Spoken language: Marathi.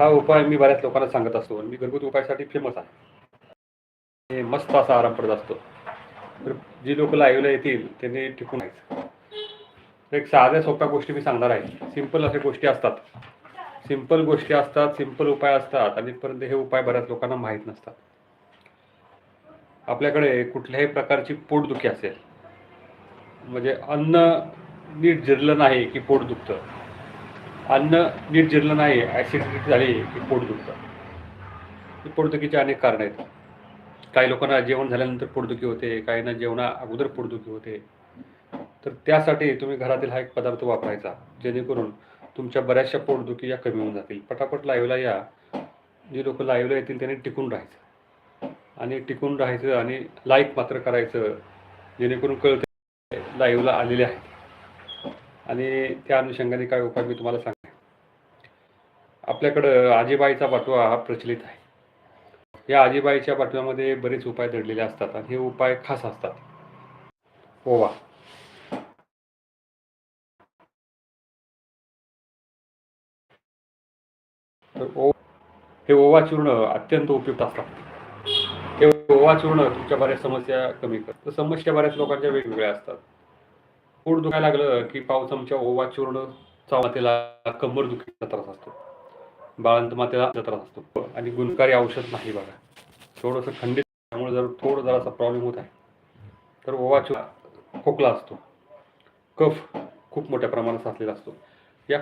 हा उपाय मी बऱ्याच लोकांना सांगत असतो आणि मी घरगुती उपायासाठी फेमस आहे. हे मस्त असा आराम पडत असतो. तर जी लोक लाईव्हला येतील त्यांनी टिकून राहायचं. एक साध्या सोप्या गोष्टी मी सांगणार आहे. सिंपल अशा गोष्टी असतात. सिंपल गोष्टी असतात सिंपल उपाय असतात आणि परंतु हे उपाय बऱ्याच लोकांना माहीत नसतात. आपल्याकडे कुठल्याही प्रकारची पोटदुखी असेल म्हणजे अन्न नीट जिरलं नाही की पोट दुखतं अन्न नीट जिरलं नाही ॲसिडिटी झाली की पोट दुखतं. ही पोटदुखीची अनेक कारणं आहेत. काही लोकांना जेवण झाल्यानंतर पोटदुखी होते काहींना जेवणा अगोदर पोटदुखी होते. तर त्यासाठी तुम्ही घरातील हा एक पदार्थ वापरायचा जेणेकरून तुमच्या बऱ्याचशा पोटदुखी या कमी होऊन जातील. पटापट लाईव्हला या. जे लोक लाईव्हला येतील त्यांनी टिकून राहायचं. आणि टिकून राहायचं आणि लाईक मात्र करायचं जेणेकरून कळते लाईव्हला आलेले आहेत. आणि त्या अनुषंगाने काय उपाय मी तुम्हाला सांगते आपल्याकडं आजीबाईचा पाठवा हा प्रचलित आहे. या आजीबाईच्या बाटव्यामध्ये बरेच उपाय दडलेले असतात आणि हे उपाय खास असतात. ओवा. ओ हे ओवा चूर्ण अत्यंत उपयुक्त असतात. हे ओवा चूर्ण तुमच्या बऱ्याच समस्या कमी करतं. तर समस्या बऱ्याच लोकांच्या वेगवेगळ्या असतात. पोट दुखायला लागलं की पाव चमचा ओवा चूर्ण चावतेला कंबर दुखीचा त्रास असतो. बाळंत मातेला त्रास असतो. आणि गुणकारी औषध नाही बघा. थोडंसं खंडित त्यामुळे जर थोडं जरासा प्रॉब्लेम होत आहे तर ओवा खोकला असतो. कफ खूप मोठ्या प्रमाणात साचलेला असतो.